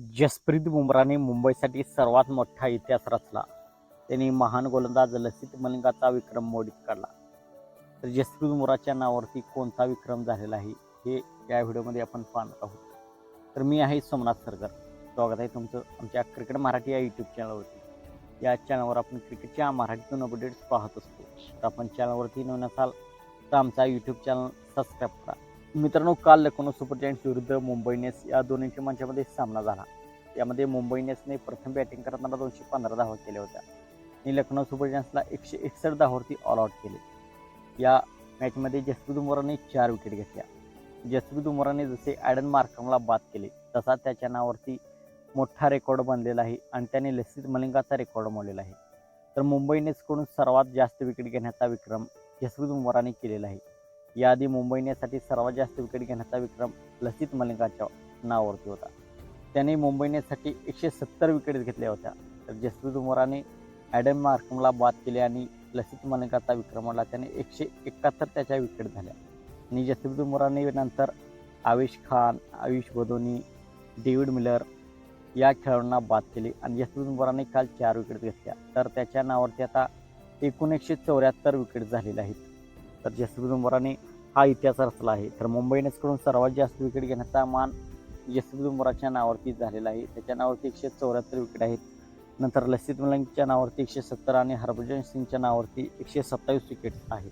जसप्रीत बुमराने मुंबईसाठी सर्वात मोठा इतिहास रचला. त्यांनी महान गोलंदाज लसित मलिंगाचा विक्रम मोडीत काढला. तर जसप्रीत बुमराच्या नावावरती कोणता विक्रम झालेला आहे हे या व्हिडिओमध्ये आपण पाहणार आहोत. तर मी आहे सोमनाथ सरगर. स्वागत आहे तुमचं आमच्या क्रिकेट मराठी या यूट्यूब चॅनलवरती या चॅनलवर आपण क्रिकेटच्या मराठीतून अपडेट्स पाहत असतो. तर आपण चॅनलवरती नवीन असाल तर आमचा यूट्यूब चॅनल सबस्क्राईब करा. मित्रांनो काल लखनौ सुपर जायंट्स विरुद्ध मुंबई इंडियन्स या दोन्ही टीमांच्यामध्ये सामना झाला. यामध्ये मुंबई इंडियन्सने प्रथम बॅटिंग करताना दोनशे पंधरा धावा केल्या होत्या. आणि लखनौ सुपर जायंट्सला एकशे एकसष्ट धावावरती ऑल आउट केले. या मॅचमध्ये जसप्रीत बुमराने चार विकेट घेतल्या. जसप्रीत बुमराने जसे ॲडन मार्कमला बाद केले तसा त्याच्या नावावरती मोठा रेकॉर्ड बनलेला आहे आणि त्याने लसित मलिंगाचा रेकॉर्ड मोडलेला आहे. तर मुंबई इंडियन्सकडून सर्वात जास्त विकेट घेण्याचा विक्रम जसप्रीत बुमराने केलेला आहे. याआधी मुंबई इंडियन्ससाठी सर्वात जास्त विकेट घेण्याचा विक्रम लसित मलिंगाच्या नावावरती होता. त्याने मुंबई इंडियन्ससाठी एकशे सत्तर विकेट घेतल्या होत्या. तर जसप्रीत बुमराने ॲडम मार्कमला बाद केले आणि लसित मलिंगाचा विक्रम मोडला. त्याने एकशे एकाहत्तर त्याच्या विकेट झाल्या. आणि जसप्रीत बुमराने नंतर आवेश खान आयुष बदोनी डेव्हिड मिलर या खेळाडूंना बाद केले. आणि जसप्रीत बुमराने काल चार विकेट घेतल्या. तर त्याच्या नावावरती आता एकूण एकशे चौऱ्याहत्तर विकेट झालेल्या आहेत. तर जसप्रीत बुमराने हा इतिहास रचला आहे. तर मुंबई इंडियन्सकडून सर्वात जास्त विकेट घेण्याचा मान जसप्रीत बुमराच्या नावावरती झालेला आहे. त्याच्या नावावरती एकशे चौऱ्याहत्तर विकेट आहेत. नंतर लसित मलिंगच्या नावावरती एकशे सत्तर आणि हरभजन सिंगच्या नावावरती एकशे सत्तावीस विकेट आहेत.